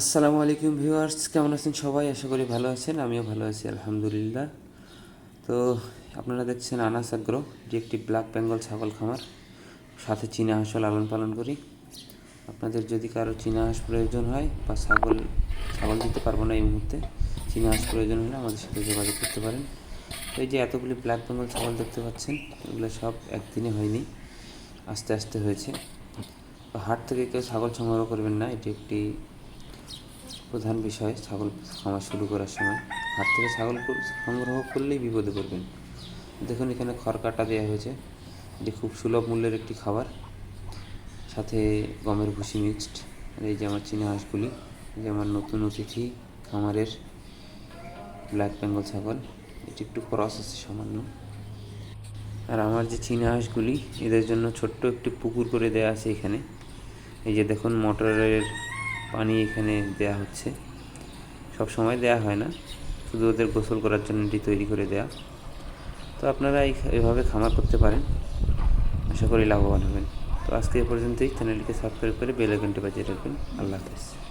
আসসালামু আলাইকুম ভিউয়ার্স, কেমন আছেন সবাই? আশা করি ভালো আছেন, আমিও ভালো আছি, আলহামদুলিল্লাহ। তো আপনারা দেখছেন আনাস আগ্রো যে একটি ব্ল্যাক বেঙ্গল ছাগল খামার। সাথে চীনা হাঁসও লালন পালন করি। আপনাদের যদি কারও চীনা হাঁস প্রয়োজন হয় বা ছাগল ছাগল দিতে পারব না এই মুহূর্তে, চীনা হাঁস প্রয়োজন হলে আমাদের সাথে যোগাযোগ করতে পারেন। তো এই যে এতগুলি ব্ল্যাক বেঙ্গল ছাগল দেখতে পাচ্ছেন, এগুলো সব একদিনে হয়নি, আস্তে আস্তে হয়েছে। হাট থেকে কেউ ছাগল সংগ্রহ করবেন না, এটি একটি প্রধান বিষয়, ছাগল খামার শুরু করার সময়। হাত থেকে ছাগল সংগ্রহ করলেই বিপদে পড়বেন। দেখুন, এখানে খড় কাটা দেওয়া হয়েছে। এটি খুব সুলভ মূল্যের একটি খাবার। সাথে গমের ভুসি মিক্সড আর এই যে আমার চীনা হাঁসগুলি, এই যে আমার নতুন অতিথি খামারের ব্ল্যাক বেঙ্গল ছাগল। এটি একটু ক্রস আছে সামান্য। আর আমার যে চীনা হাঁসগুলি, এদের জন্য ছোট্ট একটি পুকুর করে দেওয়া আছে এখানে। এই যে দেখুন, মোটরের পানি এখানে দেয়া হচ্ছে। সব সময় দেয়া হয় না। শুধু ওদের গোসল করার জন্য এটি তৈরি করে দেয়া। তো আপনারা এভাবে খামার করতে পারেন। আশা করি লাভবান হবেন। তো আজকে এ পর্যন্তই। চ্যানেলটিকে সাবস্ক্রাইব করে বেল আইকনটি বাজিয়ে রাখবেন। আল্লাহ হাফেজ।